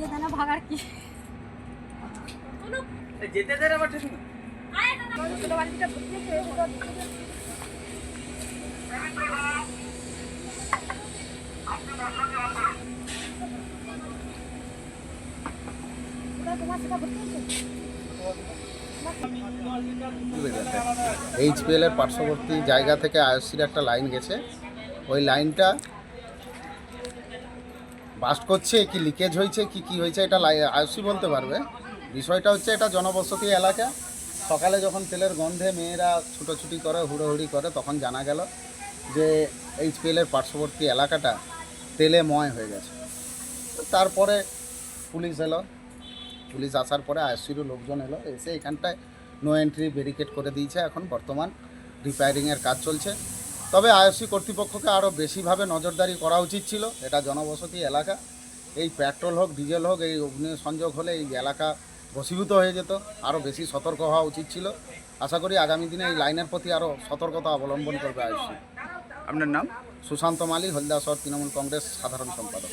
দিয়ে দেনা ভাগার কি? যেতে দে রে বাটে শুনে এইচপিএল এর পার্শ্ববর্তী জায়গা থেকে আইএসসির একটা লাইন গেছে। ওই লাইনটা বাস্ট করছে, কি লিকেজ হয়েছে, কি কি হয়েছে, এটা আইএসসি বলতে পারবে। বিষয়টা হচ্ছে, এটা জনবসতি এলাকা। সকালে যখন তেলের গন্ধে মেয়েরা ছুটোছুটি করে, হুড়োহুড়ি করে, তখন জানা গেল যে এইচপিএল এর পার্শ্ববর্তী এলাকাটা তেলে ময় হয়ে গেছে। তারপরে পুলিশ এলো। পুলিশ আসার পরে আইএসসিরও লোকজন এলো, এসে এখানটায় নো এন্ট্রি ব্যারিকেড করে দিয়েছে। এখন বর্তমান রিপেয়ারিংয়ের কাজ চলছে। তবে আইএসসি কর্তৃপক্ষকে আরও বেশিভাবে নজরদারি করা উচিত ছিল। এটা জনবসতি এলাকা। এই পেট্রোল হোক ডিজেল হোক এই অগ্নি সংযোগ হলে এই এলাকা বসীভূত হয়ে যেত। আরও বেশি সতর্ক হওয়া উচিত ছিল। আশা করি আগামী দিনে এই লাইনের প্রতি আরও সতর্কতা অবলম্বন করবে আইএসসি আপনার নাম? সুশান্ত মালি হলদাসর তৃণমূল কংগ্রেস সাধারণ সম্পাদক।